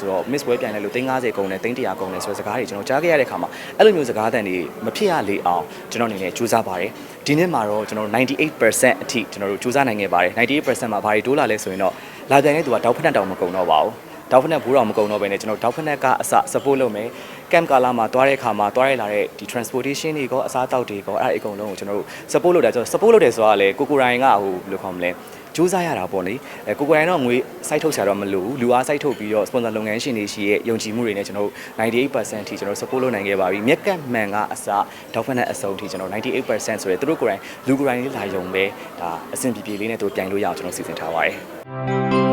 ဆိုတော့ miss ပွဲပြန်လဲလို့350ကုန်တယ်300ကုန်တယ်ဆိုတဲ့စကားတွေကျွန်တော်ကြားခဲ့ရတဲ့ခါမှာအဲ့လိုမျိုးစကားအသံတွေမဖြစ်ရလေအောင်ကျွန်တော်အနေနဲ့ကြိုးစားပါတယ်ဒီနေ့မှာတော့ကျွန်တော်98%အထိကျွန်တော်တို့ကြိုးစားနိုင်ခဲ့ပါတယ်98%မှာဘာတွေတိုးလာလဲဆိုရင်တော့လာပြန်တဲ့သူကတောက်ဖက်နဲ့တောင်မကုန်တော့ပါဘူးတောက်ဖက်နဲ့ဘူးတော်မကုန်တော့ဘဲနဲ့ကျွန်တော်တောက်ဖက်နဲ့ကအစ support လုပ်မယ် camp ကာလာမှာတွားတဲ့ခါမှာတွားရလာတဲ့ဒီ transportation တွေကောအစားအသောက်တွေကောအဲ့ဒါအကုန်လုံးကိုကျွန်တော်တို့ support လုပ်တယ်ကျွန်တော် support လုပ်တယ်ဆိုတာကလေကိုကိုရိုင်းကဟိုဘယ်လိုခေါ်မလဲ စူးစမ်းရတာပေါ့လေအဲကိုကိုရိုင်းတော့ငွေစိုက်ထုတ်ဆရာတော့မလိုဘူးလူအားစိုက်ထုတ်ပြီးတော့ sponsor လုပ်ငန်းရှင်တွေရှိရဲ့ယုံကြည်မှုတွေနဲ့ကျွန်တော်တို့98%အထိကျွန်တော် support လုပ်နိုင်ခဲ့ပါပြီမြက်ကတ်မှန်ကအစဒေါက်ဖက်နဲ့အစုံအထိကျွန်တော်98%ဆိုရယ်သူတို့ကိုယ်တိုင်လူကိုယ်တိုင်လေးလာယုံပဲဒါအဆင်ပြေပြေလေးနဲ့သူပြိုင်လို့ရအောင်ကျွန်တော်စီစဉ်ထားပါတယ်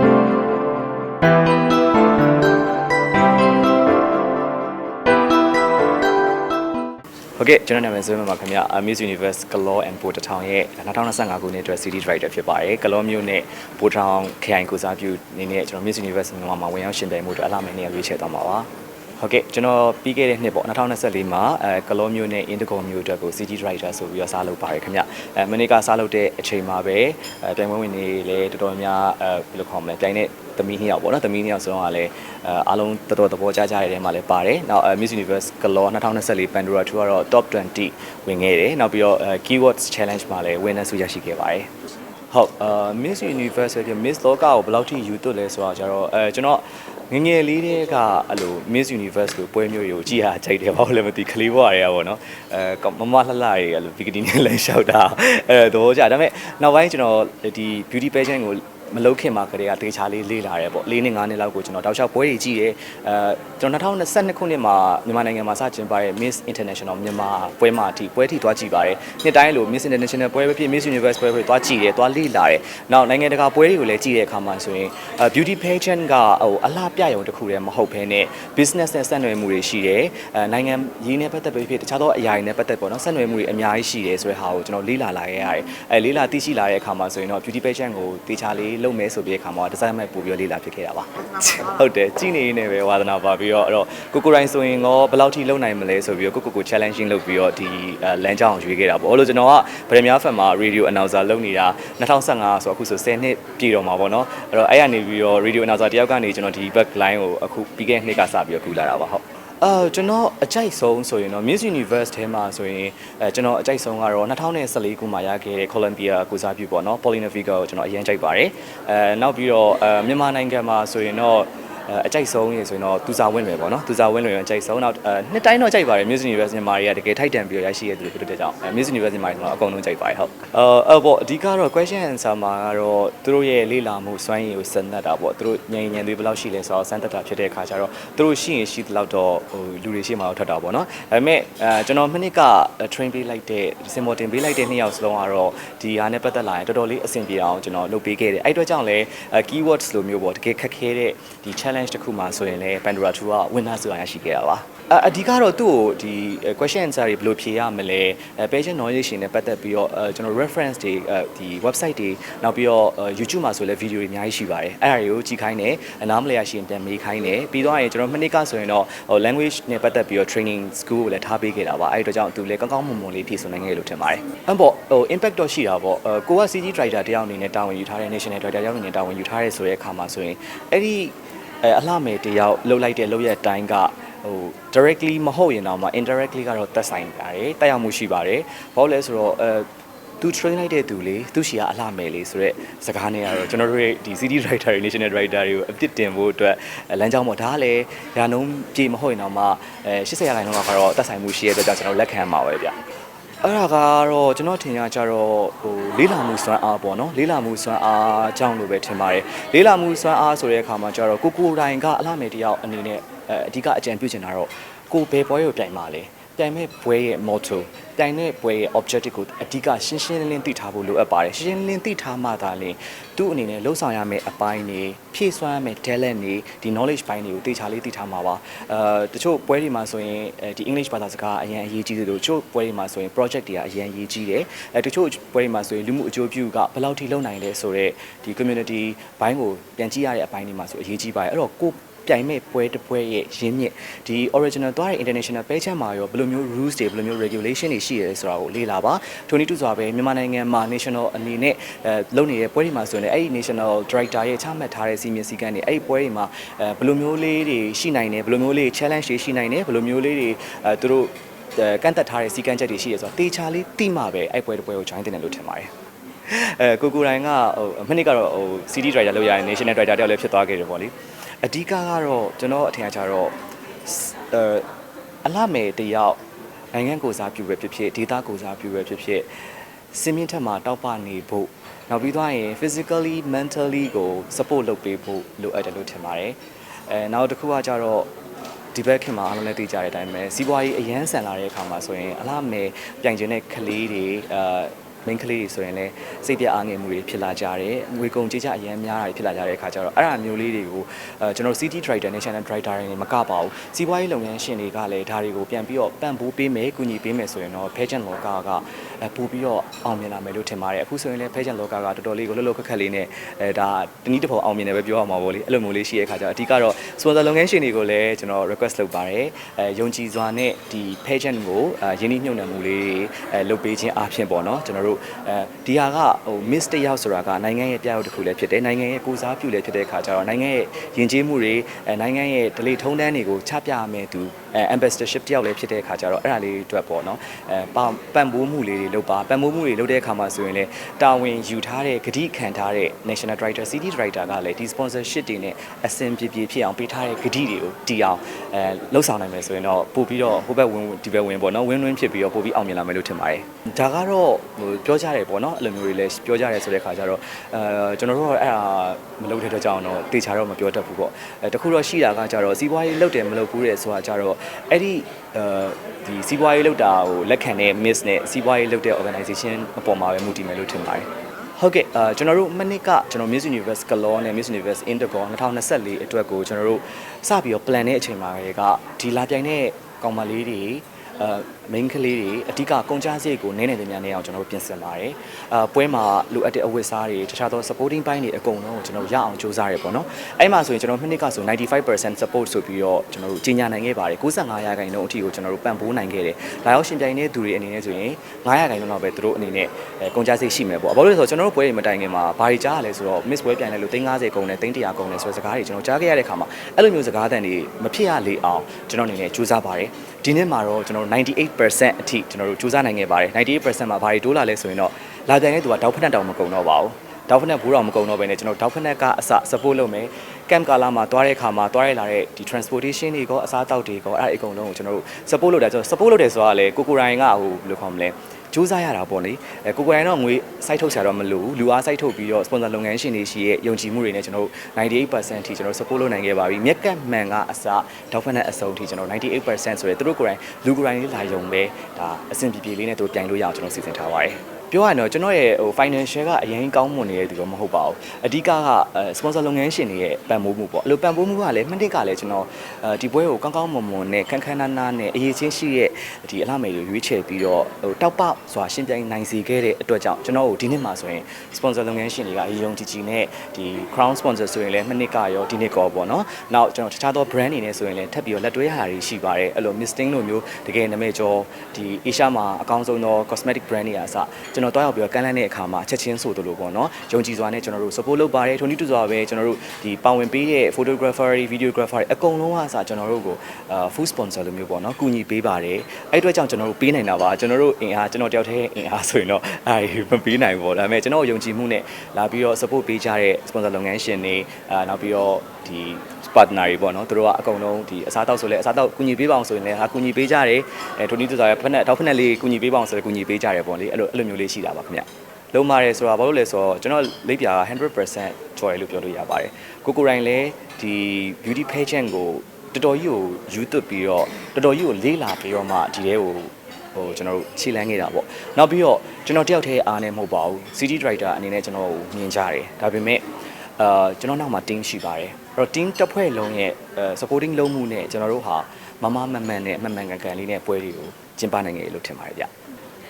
ဟုတ်ကဲ့ကျွန်တော်နာမည်ဆိုမှပါခင်ဗျာ Miss Universe Claw and ပိုတထောင်ရဲ့2025ခုနှစ်အတွက် CD Director ဖြစ်ပါတယ်။ Claw မျိုးနဲ့ပိုထောင်ခရိုင်ကိုစားပြုနေနဲ့ကျွန်တော် Miss Universe မြန်မာမှာဝင်ရောက်ရှင်ပြိုင်မှုအတွက်အလားမယ်နေရာရွေးချယ်သွားမှာပါ။ ဟုတ်ကဲ့ကျွန်တော်ပြီးခဲ့တဲ့နှစ်ပေါ့2024မှာအဲကလောမျိုးနဲ့ Indigo မျိုးအတွက်ကို CG Director ဆိုပြီးတော့စားလုပ်ပါတယ်ခင်ဗျအဲမနေ့ကစားလုပ်တဲ့အချိန်မှာပဲအဲပြိုင်ပွဲဝင်တွေလည်းတော်တော်များအဲဘယ်လိုခေါ်မလဲပြိုင်တဲ့သမီးနှစ်ယောက်ပေါ့နော်သမီးနှစ်ယောက်ဆိုတော့လည်းအဲအားလုံးတော်တော်သဘောကျကြတဲ့ထဲမှာလည်းပါတယ်နောက်အဲ Miss Universe ကလော2024 Pandora Tour ကတော့ Top 20ဝင်ခဲ့တယ်နောက်ပြီးတော့အဲ Keywords Challenge မှာလည်း winner ဆုရရှိခဲ့ပါတယ်ဟုတ်အာ Miss Universe ဆိုပြီး Miss လောကကိုဘယ်လောက်ထိယူသွတ်လဲဆိုတော့ကျတော့အဲကျွန်တော် ငယ်ငယ်လေးတည်းကအဲ့လို Miss Universe ကိုပွဲမျိုးတွေကိုကြည့်ရကြိုက်တယ်ဘာလို့လဲမသိကလေးဘွားတွေကပေါ့နော်အဲမမလှလှတွေအဲ့လိုဘီကနီနဲ့လည်းရှောက်တာအဲသဘောကျဒါပေမဲ့နောက်ပိုင်းကျွန်တော်ဒီ beauty pageant ကို မလုတ်ခင်မှာကလေးကတေချာလေးလေးလာတယ်ပေါ့၄နှစ်၅နှစ်လောက်ကိုကျွန်တော်တောက်လျှောက်ပွဲတွေကြည့်တယ်အဲကျွန်တော်2022ခုနှစ်မှာမြန်မာနိုင်ငံမှာစတင်ပါတဲ့ Miss International မြန်မာပွဲမှာအထိပွဲထိသွားကြည့်ပါတယ်နှစ်တိုင်းလို Miss International ပွဲပဲဖြစ် Miss Universe ပွဲပဲသွားကြည့်တယ်သွားလေ့လာတယ်နောက်နိုင်ငံတကာပွဲတွေကိုလည်းကြည့်တဲ့အခါမှာဆိုရင် beauty pageant ကဟိုအလှပြရုံတစ်ခုတည်းမဟုတ်ဘဲနဲ့ business နဲ့ဆက်နွယ်မှုတွေရှိတယ်အဲနိုင်ငံရင်းနဲ့ပတ်သက်ပြီးဖြစ်တခြားသောအရာတွေနဲ့ပတ်သက်ပေါ့နော်ဆက်နွယ်မှုတွေအများကြီးရှိတယ်ဆိုတဲ့ဟာကိုကျွန်တော်လေ့လာလာခဲ့ရတယ်အဲလေ့လာသိရှိလာတဲ့အခါမှာဆိုရင်တော့ beauty pageant ကိုတေချာလေးလုပ်မယ်ဆိုပြီးတဲ့အခါမှာဒီဇိုင်းမဲ့ပို့ပြီးတော့လေ့လာဖြစ်ခဲ့တာပါဟုတ်တယ်ကြည့်နေနေပဲဝါသနာပါပြီးတော့အဲ့တော့ကိုကိုရိုင်းဆိုရင်ရောဘယ်လောက်ထိလုပ်နိုင်မလဲဆိုပြီးတော့ကိုကိုကို challenging လုပ်ပြီးတော့ဒီလမ်းကြောင်းကိုရွေးခဲ့တာပေါ့အဲ့လိုကျွန်တော်ကဗရမ ्या ဖက်မှာ radio announcer လုပ်နေတာ2015ဆိုအခုဆို10နှစ်ပြည့်တော့မှာပေါ့နော်အဲ့တော့အဲ့ရနေပြီးတော့ radio announcer တယောက်ကနေကျွန်တော်ဒီ back line ကိုအခုပြီးခဲ့တဲ့နှစ်ကစပြီးတော့ကူလာတာပါဟုတ် အာကျွန်တော်အကြိုက်ဆုံးဆိုရင်တော့ Miss Universe ထဲမှာဆိုရင်အဲကျွန်တော်အကြိုက်ဆုံးကတော့2014ခုမှာရခဲ့တဲ့ Columbia ကိုစားပြုပေါ့နော် Paulina Vega ကိုကျွန်တော်အရင်ကြိုက်ပါတယ်အဲနောက်ပြီးတော့အဲမြန်မာနိုင်ငံမှာဆိုရင်တော့ အဲအကြိုက်ဆုံးရေဆိုရင်တော့သူစာဝင်းလွယ်ပေါ့နော်သူစာဝင်းလွယ်ရင်အကြိုက်ဆုံးနောက်အဲနှစ်တိုင်းတော့ကြိုက်ပါတယ် Miss Universe မြန်မာတွေကတကယ်ထိုက်တန်ပြီးတော့ရရှိရတဲ့သူတွေဖြစ်တဲ့ကြောင့်အဲ Miss Universe မြန်မာတွေကတော့အကုန်လုံးကြိုက်ပါတယ်ဟုတ်အဲအဲ့ပေါ့အဓိကတော့ question answer မှာကတော့သူတို့ရဲ့လေ့လာမှုစွမ်းရည်ကိုစမ်းသပ်တာပေါ့သူတို့ဉာဏ်ဉာဏ်တွေဘယ်လောက်ရှိလဲဆိုတော့စမ်းသပ်တာဖြစ်တဲ့အခါကျတော့သူတို့ရှိရင်ရှိသလောက်တော့ဟိုလူတွေရှိမှတော့ထွက်တာပေါ့နော်ဒါပေမဲ့အဲကျွန်တော်မနစ်က train ပေးလိုက်တဲ့ symbol တင်ပေးလိုက်တဲ့နှစ်ယောက်စလုံးကတော့ဒီဟာနဲ့ပတ်သက်လာရင်တော်တော်လေးအဆင်ပြေအောင်ကျွန်တော်လုပ်ပေးခဲ့တယ်အဲ့အတွက်ကြောင့်လည်း keywords လိုမျိုးပေါ့တကယ်ခက်ခဲတဲ့ဒီ challenge တစ်ခုမှဆိုရင်လည်း Pandora 2က winner ဆိုတာရရှိခဲ့တာပါအအဓိကတော့သူ့ကိုဒီ question answer တွေဘယ်လိုဖြေရမလဲ patient knowledge တွေနဲ့ပတ်သက်ပြီးတော့အဲကျွန်တော် reference တွေဒီ website တွေနောက်ပြီးတော့ YouTube မှာဆိုလည်း video တွေအများကြီးရှိပါတယ်အဲ့ဒါတွေကိုကြည့်ခိုင်းတယ်အနားမလဲရရှိရင်ပြန်မေးခိုင်းတယ်ပြီးတော့ရင်ကျွန်တော်မနစ်ကဆိုရင်တော့ language နဲ့ပတ်သက်ပြီးတော့ training school ကိုလည်းထားပေးခဲ့တာပါအဲ့အတွက်ကြောင့်သူလည်းကောင်းကောင်းမွန်မွန်လေးဖြည့်ဆိုနိုင်ခဲ့လို့ထင်ပါတယ်အမ်ပေါ့ဟို impact တော့ရှိတာပေါ့ကိုက CG driver တယောက်အနေနဲ့တာဝန်ယူထားတဲ့ national driver တယောက်အနေနဲ့တာဝန်ယူထားတဲ့ဆိုတဲ့အခါမှာဆိုရင်အဲ့ဒီ အဲအလှမယ်တယောက်လှုပ်လိုက်တဲ့လှုပ်ရက်တိုင်းကဟို directly မဟုတ်ရင်တော့မှ indirectly ကတော့သက်ဆိုင်ပါတယ်တက်ရောက်မှုရှိပါတယ်ဘာလို့လဲဆိုတော့အဲသူ train လိုက်တဲ့သူလေသူရှီကအလှမယ်လေဆိုတော့စကားနဲ့ကတော့ကျွန်တော်တို့ဒီ CD writer တွေ national writer တွေကိုအပြစ်တင်ဖို့အတွက်လမ်းကြောင်းပေါ့ဒါကလည်းရာနှုန်းပြေမဟုတ်ရင်တော့မှအဲ80ရာခိုင်နှုန်းကတော့သက်ဆိုင်မှုရှိတဲ့အတွက်ကြောင့်ကျွန်တော်လက်ခံမှာပဲဗျ အဲ့ဒါကတော့ကျွန်တော်ထင်ရကြတော့ဟိုလေးလာမှုစွမ်းအားပေါ့နော်လေးလာမှုစွမ်းအားအကြောင်းလို့ပဲထင်ပါတယ်လေးလာမှုစွမ်းအားဆိုတဲ့အခါမှာကျတော့ကိုကိုတိုင်ကအလှမယ်တယောက်အနေနဲ့အဲအဓိကအကြံပြုချင်တာတော့ကိုဘယ်ပွဲကိုပြိုင်ပါလဲ ပြိုင်မဲ့ပွဲရဲ့ motto ပြိုင်တဲ့ပွဲရဲ့ objective ကိုအဓိကရှင်းရှင်းလင်းလင်းသိထားဖို့လိုအပ်ပါတယ်ရှင်းရှင်းလင်းလင်းသိထားမှသာလျှင်သူ့အနေနဲ့လှုပ်ဆောင်ရမယ့်အပိုင်းတွေဖြည့်စွမ်းရမယ့် talent တွေဒီ knowledge ပိုင်းတွေကိုသိချာလေးသိထားမှာပါအဲတချို့ပွဲတွေမှာဆိုရင်ဒီ English ဘာသာစကားအရင်အရေးကြီးသလိုတချို့ပွဲတွေမှာဆိုရင် project တွေကအရင်အရေးကြီးတယ်အဲတချို့ပွဲတွေမှာဆိုရင်လူမှုအကျိုးပြုကဘယ်လောက်ထိလုပ်နိုင်လဲဆိုတော့ဒီ community ဘိုင်းကိုပြန်ကြည့်ရတဲ့အပိုင်းတွေမှာဆိုအရေးကြီးပါတယ်အဲ့တော့ကို ပြိုင်မဲ့ပွဲတစ်ပွဲရဲ့ရင်းမြစ်ဒီ original သွားတဲ့ international ပဲချမ်းမှာရောဘယ်လိုမျိုး rules တွေဘယ်လိုမျိုး regulation တွေရှိရဲဆိုတာကိုလေ့လာပါထိုနည်းတူစွာပဲမြန်မာနိုင်ငံမှာ national အနေနဲ့အဲလုပ်နေတဲ့ပွဲတွေမှာဆိုရင်လည်းအဲ့ဒီ national director ရဲ့ချမှတ်ထားတဲ့စီမင်းစည်းကမ်းတွေအဲ့ဒီပွဲတွေမှာအဲဘယ်လိုမျိုးလေးတွေရှိနိုင်တယ်ဘယ်လိုမျိုးလေး challenge တွေရှိနိုင်တယ်ဘယ်လိုမျိုးလေးတွေအဲသူတို့အဲကန့်သက်ထားတဲ့စီကံချက်တွေရှိရဲဆိုတော့တေချာလေးတိမှပဲအဲ့ပွဲတစ်ပွဲကို join တင်တယ်လို့ထင်ပါတယ်အဲကိုကိုတိုင်းကဟိုအမနစ်ကတော့ဟို CD driver လောက်ရရင် national driver တယောက်လည်းဖြစ်သွားခဲ့တယ်ပေါ့လေ အဓိကကတော့ကျွန်တော်အထင်အချာတော့အဲအလားမယ်တယောက်နိုင်ငံကိုစားပြုပဲဖြစ်ဖြစ်ဒေတာကိုစားပြုပဲဖြစ်ဖြစ်စင်မြင့်ထက်မှာတောက်ပနေဖို့နောက်ပြီးသွားရင် physically mentally ကို support လုပ်ပေးဖို့လိုအပ်တယ်လို့ထင်ပါတယ်အဲနောက်တစ်ခုကကြတော့ဒီဘက်ခင်မှာအားလုံးလည်းသိကြတဲ့အတိုင်းပဲစီးပွားရေးအရန်ဆန်လာတဲ့အခါမှာဆိုရင်အလားမယ်ပြိုင်ကျင်တဲ့ကလေးတွေအာ main ကလေးတွေဆိုရင်လည်းစိတ်ပြအားငယ်မှုတွေဖြစ်လာကြတယ်ငွေကုန်ကြေးကျအရန်များတာတွေဖြစ်လာကြတဲ့အခါကျတော့အဲ့ဒါမျိုးလေးတွေကိုအဲကျွန်တော် city trader national trader တွေမကပါဘူးစီးပွားရေးလုပ်ငန်းရှင်တွေကလည်းဒါတွေကိုပြန်ပြီးတော့ပံ့ပိုးပေးမယ်ကူညီပေးမယ်ဆိုရင်တော့ pageant လောကကအဲပို့ပြီးတော့အောင်မြင်လာမယ်လို့ထင်ပါတယ်အခုဆိုရင်လည်း pageant လောကကတော်တော်လေးကိုလှုပ်လှုပ်ခက်ခက်လေးနဲ့အဲဒါတနည်းတစ်ပုံအောင်မြင်တယ်ပဲပြောရမှာပေါ့လေအဲ့လိုမျိုးလေးရှိတဲ့အခါကျတော့အဓိကတော့ sponsor လုပ်ငန်းရှင်တွေကိုလည်းကျွန်တော် request လုပ်ပါတယ်အဲယုံကြည်စွာနဲ့ဒီ pageant ကိုအဲယင်းနှိမ့်ညွှန်နယ်မှုလေးတွေအဲလုပ်ပေးခြင်းအားဖြင့်ပေါ့နော်ကျွန်တော်တို့အဲဒီဟာကဟို miss တစ်ယောက်ဆိုတာကနိုင်ငံရဲ့ပြရုပ်တစ်ခုလည်းဖြစ်တယ်နိုင်ငံရဲ့ကိုစားပြုလည်းဖြစ်တဲ့အခါကျတော့နိုင်ငံရဲ့ယဉ်ကျေးမှုတွေအဲနိုင်ငံရဲ့ဒလေထုံးတန်းတွေကိုချပြရမယ်သူအဲ ambassadorship တယောက်လည်းဖြစ်တဲ့အခါကျတော့အဲ့ဒါလေးအတွက်ပေါ့နော်အဲပံပံ့ပိုးမှုလေးတွေလုပ်ပါပံ့ပိုးမှုတွေလုပ်တဲ့အခါမှာဆိုရင်လည်းတာဝန်ယူထားတဲ့ဂတိခံထားတဲ့ national director city director ကလည်းဒီ sponsorship တွေနဲ့အဆင်ပြေပြေဖြစ်အောင်ပေးထားတဲ့ဂတိတွေကိုတီအောင်အဲလှုပ်ဆောင်နိုင်မယ်ဆိုရင်တော့ပို့ပြီးတော့ဟိုဘက်ဝင်ဒီဘက်ဝင်ပေါ့နော် win win ဖြစ်ပြီးတော့ပို့ပြီးအောင်မြင်လာမယ်လို့ထင်ပါတယ်ဒါကတော့ဟိုပြောကြတယ်ပေါ့နော်အဲ့လိုမျိုးတွေလည်းပြောကြတယ်ဆိုတဲ့ခါကျတော့အဲကျွန်တော်တို့ကတော့အဲ့ဒါမလုပ်တဲ့အတွက်ကြောင့်တော့တေချာတော့မပြောတတ်ဘူးပေါ့အဲတခုတော့ရှိတာကကြတော့စီးပွားရေးလုပ်တယ်မလုပ်ဘူးတဲ့ဆိုတာကြတော့အဲ့ဒီအဲဒီစီးပွားရေးလုပ်တာကိုလက်ခံတဲ့ miss နဲ့စီးပွားရေးလုပ်တဲ့ organization အပေါ်မှာပဲမူတည်မယ်လို့ထင်ပါတယ်ဟုတ်ကဲ့အာကျွန်တော်တို့မနစ်ကကျွန်တော် Miss Universe Galore နဲ့ Miss Universe Indigo 2024အတွက်ကိုကျွန်တော်တို့စပြီးတော့ plan တဲ့အချိန်မှာကဒီလာပြိုင်တဲ့ကောင်မလေးတွေ အဲ main ကလေးတွေအဓိကကုန်ကြစရိတ်ကိုနည်းနည်းသေးများနေအောင်ကျွန်တော်တို့ပြင်ဆင်ပါတယ်။အာပွဲမှာလိုအပ်တဲ့အဝတ်စားတွေတခြားသော supporting ဘိုင်းတွေအကုန်လုံးကိုကျွန်တော်တို့ရအောင်စူးစမ်းရဲပေါ့နော်။အဲ့မှာဆိုရင်ကျွန်တော်မိနစ်ကဆို95% support ဆိုပြီးတော့ကျွန်တော်တို့ကြီးညာနိုင်ခဲ့ပါတယ်။95ရာခိုင်နှုန်းအထိကိုကျွန်တော်တို့ပံ့ပိုးနိုင်ခဲ့တယ်။လာရောက်ရှင်ပြိုင်တဲ့သူတွေအနေနဲ့ဆိုရင်9ရာခိုင်နှုန်းလောက်ပဲသူတို့အနေနဲ့အဲကုန်ကြစရိတ်ရှိမယ်ပေါ့။ဘာလို့လဲဆိုတော့ကျွန်တော်တို့ပွဲတွေမတိုင်ခင်မှာဘာတွေကြားရလဲဆိုတော့ miss ပွဲပြိုင်လဲလို့350ကုန်တယ်300ကုန်တယ်ဆိုတဲ့စကားတွေကျွန်တော်ကြားခဲ့ရတဲ့ခါမှာအဲ့လိုမျိုးစကားသံတွေမဖြစ်ရလေအောင်ကျွန်တော်အနေနဲ့စူးစမ်းပါတယ်။ ဒီနေ့မှာတော့ကျွန်တော်တို့98%အထိကျွန်တော်တို့စူးစမ်းနိုင်ခဲ့ပါတယ်98%မှာဘာတွေတိုးလာလဲဆိုရင်တော့လာပြန်တဲ့သူကတောက်ဖက်နဲ့တောင်မကုန်တော့ပါဘူးတောက်ဖက်နဲ့ဘူးတော်မကုန်တော့ဘဲနဲ့ကျွန်တော်တောက်ဖက်နဲ့ကအစ support လုပ်မယ် camp ကာလာမှာတွားတဲ့ခါမှာတွားရလာတဲ့ဒီ transportation တွေကောအစားအသောက်တွေကောအဲ့ဒါအကုန်လုံးကိုကျွန်တော်တို့ support လုပ်တာကျွန်တော် support လုပ်တယ်ဆိုတာကလေကိုကိုရိုင်းကဟိုဘယ်လိုခေါ်မလဲ စူးစမ်းရတာပေါ့လေအဲကိုကိုရိုင်းတော့ငွေစိုက်ထုတ်ဆရာတော့မလိုဘူးလူအားစိုက်ထုတ်ပြီးတော့ sponsor လုပ်ငန်းရှင်တွေရှိရဲ့ယုံကြည်မှုတွေနဲ့ကျွန်တော်တို့98%အထိကျွန်တော် support လုပ်နိုင်ခဲ့ပါပြီမြက်ကတ်မှန်ကအစဒေါက်ဖက်နဲ့အစုံအထိကျွန်တော်98%ဆိုရယ်သူတို့ကိုယ်တိုင်လူကိုယ်တိုင်လေးလာယုံပဲဒါအဆင်ပြေပြေလေးနဲ့သူပြိုင်လို့ရအောင်ကျွန်တော်စီစဉ်ထားပါတယ် ပြောရရင်တော့ကျွန်တော်ရဲ့ဟို financial ကအရင်ကောင်းမွန်နေတဲ့သူတော့မဟုတ်ပါဘူးအဓိကကအဲ sponsor လုပ်ငန်းရှင်တွေရဲ့ပံ့ပိုးမှုပေါ့အဲ့လိုပံ့ပိုးမှုကလည်းမနစ်ကလည်းကျွန်တော်အဲဒီပွဲကိုကောင်းကောင်းမွန်မွန်နဲ့ခန်းခန်းနားနားနဲ့အရေးချင်းရှိရဲ့ဒီအလားမယ်တွေရွေးချယ်ပြီးတော့ဟိုတောက်ပစွာရှင်းပြိုင်နိုင်စေခဲ့တဲ့အတွက်ကြောင့်ကျွန်တော်တို့ဒီနှစ်မှာဆိုရင် sponsor လုပ်ငန်းရှင်တွေကအယုံကြည်ကြည်နဲ့ဒီ crown sponsor ဆိုရင်လည်းမနစ်ကရောဒီနှစ်ကောပေါ့နော်နောက်ကျွန်တော်တခြားသော brand တွေနဲ့ဆိုရင်လည်းထပ်ပြီးတော့လက်တွဲရတာတွေရှိပါတယ်အဲ့လို misting လိုမျိုးတကယ်နာမည်ကျော်ဒီ Asia မှာအကောင်းဆုံးသော cosmetic brand တွေအစကျွန်တော်တွားရောက်ပြီးတော့ကမ်းလှမ်းတဲ့အခါမှာချက်ချင်းဆိုသလိုပေါ့နော်ယုံကြည်စွာနဲ့ကျွန်တော်တို့ support လုပ်ပါတယ်ထိုနည်းတူစွာပဲကျွန်တော်တို့ဒီပါဝင်ပေးတဲ့ photographer တွေ videographer တွေအကုန်လုံးကအစကျွန်တော်တို့ကိုအာ full sponsor လိုမျိုးပေါ့နော်ကူညီပေးပါတယ်အဲ့အတွက်ကြောင့်ကျွန်တော်တို့ပေးနိုင်တာပါကျွန်တော်တို့အင်အားကျွန်တော်တယောက်တည်းအင်အားဆိုရင်တော့အဲ့မပေးနိုင်ဘူးပေါ့ဒါပေမဲ့ကျွန်တော်ယုံကြည်မှုနဲ့လာပြီးတော့ support ပေးကြတဲ့ sponsor လုပ်ငန်းရှင်တွေအာနောက်ပြီးတော့ဒီ partner တွေပေါ့နော်သူတို့ကအကုန်လုံးဒီအစားတောက်ဆိုလဲအစားတောက်ကူညီပေးပါအောင်ဆိုရင်လည်းဟာကူညီပေးကြတယ်အဲထိုနည်းတူစွာပဲဖက်နဲ့တောက်ဖက်နဲ့လေးကူညီပေးပါအောင်ဆိုလည်းကူညီပေးကြတယ်ပေါ့လေအဲ့လိုအဲ့လိုမျိုးလေးရှိတာပါခင်ဗျလုံးမာတယ်ဆိုတာဘာလို့လဲဆိုတော့ကျွန်တော်လိပ်ပြာက100%ကျော်တယ်လို့ပြောလို့ရပါတယ်ကိုကိုရိုင်းလည်းဒီ beauty pageant ကိုတော်တော်ကြီးကိုယူသွပြီးတော့တော်တော်ကြီးကိုလေးလာပြီးတော့မှဒီတဲကိုဟိုကျွန်တော်တို့ခြေလန်းခဲ့တာပေါ့နောက်ပြီးတော့ကျွန်တော်တယောက်တည်းအားနဲ့မဟုတ်ပါဘူး CD director အနေနဲ့ကျွန်တော်ကိုမြင်ကြတယ်ဒါပေမဲ့အာကျွန်တော်နောက်မှာ team ရှိပါတယ်အဲ့တော့ team တစ်ဖွဲ့လုံးရဲ့ supporting လုံးမှုနဲ့ကျွန်တော်တို့ဟာမမမမှန်နဲ့မမှန်ကန်ကန်လေးနဲ့ပွဲတွေကိုကျင်းပနိုင်ခဲ့လို့ထင်ပါတယ်ဗျ။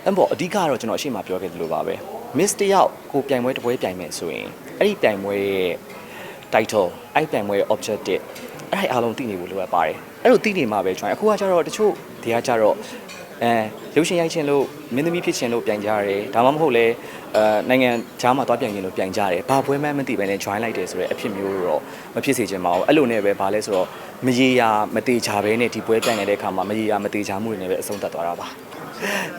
အဲ့ပေါ့အဓိကတော့ကျွန်တော်အရှိမပြောခဲ့သလိုပါပဲ။ Miss တယောက်ကိုပြိုင်ပွဲတစ်ပွဲပြိုင်မယ်ဆိုရင်အဲ့ဒီပြိုင်ပွဲရဲ့ title အဲ့ဒီပြိုင်ပွဲရဲ့ objective အဲ့ဒါအားလုံးသိနေဖို့လိုအပ်ပါတယ်အဲ့လိုသိနေမှာပဲကျွန်တော်အခုကကျတော့တချို့ဒီကကျတော့အဲရုပ်ရှင်ရိုက်ခြင်းလို့မင်းသမီးဖြစ်ခြင်းလို့ပြိုင်ကြရတယ်ဒါမှမဟုတ်လဲအဲနိုင်ငံခြားမှာသွားပြိုင်ခြင်းလို့ပြိုင်ကြတယ်ဘာပွဲမှန်းမသိဘဲနဲ့ join လိုက်တယ်ဆိုတဲ့အဖြစ်မျိုးတော့မဖြစ်စေချင်ပါဘူးအဲ့လိုနဲ့ပဲဘာလဲဆိုတော့မရေရာမတေချာပဲနဲ့ဒီပွဲပြိုင်နေတဲ့အခါမှာမရေရာမတေချာမှုတွေနဲ့ပဲအဆုံးသတ်သွားတာပါ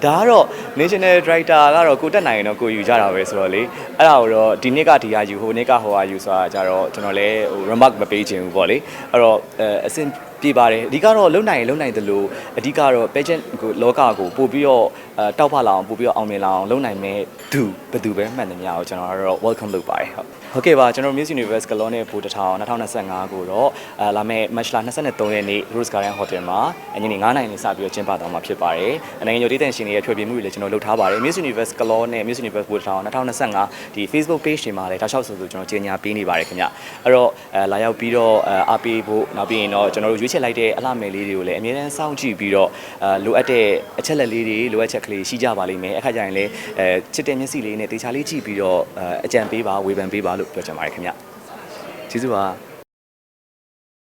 ဒါကတော့ national director ကတော့ကိုတက်နိုင်ရင်တော့ကိုယူကြတာပဲဆိုတော့လေအဲ့ဒါကိုတော့ဒီနေ့ကဒီဟာယူဟိုနေ့ကဟိုဟာယူဆိုတာကြတော့ကျွန်တော်လည်းဟို remark မပေးချင်ဘူးပေါ့လေအဲ့တော့အဲအဆင် ပြေပါတယ်အဓိကတော့လုံနိုင်ရင်လုံနိုင်တယ်လို့အဓိကတော့ pageant ကိုလောကကိုပို့ပြီးတော့အဲတောက်ဖလာအောင်ပို့ပြီးတော့အောင်မြင်လာအောင်လုံနိုင်မဲ့သူဘယ်သူပဲမှန်တယ်များကိုကျွန်တော်ကတော့ welcome လုပ်ပါတယ်ဟုတ်ဟုတ်ကဲ့ပါကျွန်တော် Miss Universe ကလောနဲ့ပို့တစ်ထောင်2025ကိုတော့အဲလာမယ့် match လာ23ရက်နေ့ Rose Garden Hotel မှာအညီနေ9နိုင်နေစပြီးတော့ကျင်းပသွားမှာဖြစ်ပါတယ်နိုင်ငံကျော်ဒေသရှင်တွေရဲ့ထွေပြမှုတွေလည်းကျွန်တော်လုပ်ထားပါတယ် Miss Universe ကလောနဲ့ Miss Universe ပို့တစ်ထောင်2025ဒီ Facebook page တွေမှာလည်းတောက်လျှောက်ဆိုဆိုကျွန်တော်ကြေညာပေးနေပါတယ်ခင်ဗျအဲ့တော့အဲလာရောက်ပြီးတော့အဲအားပေးဖို့နောက်ပြီးရင်တော့ကျွန်တော်တို့ရွေးချယ်လိုက်တဲ့အလှမယ်လေးတွေကိုလည်းအမြဲတမ်းစောင့်ကြည့်ပြီးတော့အဲလိုအပ်တဲ့အချက်လက်လေးတွေလိုအပ်ချက်ကလေးရှိကြပါလိမ့်မယ်အခါကျရင်လည်းအဲချစ်တဲ့မျက်စိလေးနဲ့တေချာလေးကြည့်ပြီးတော့အဲအကြံပေးပါဝေဖန်ပေးပါလို့ပြောချင်ပါတယ်ခင်ဗျကျေးဇူးပါ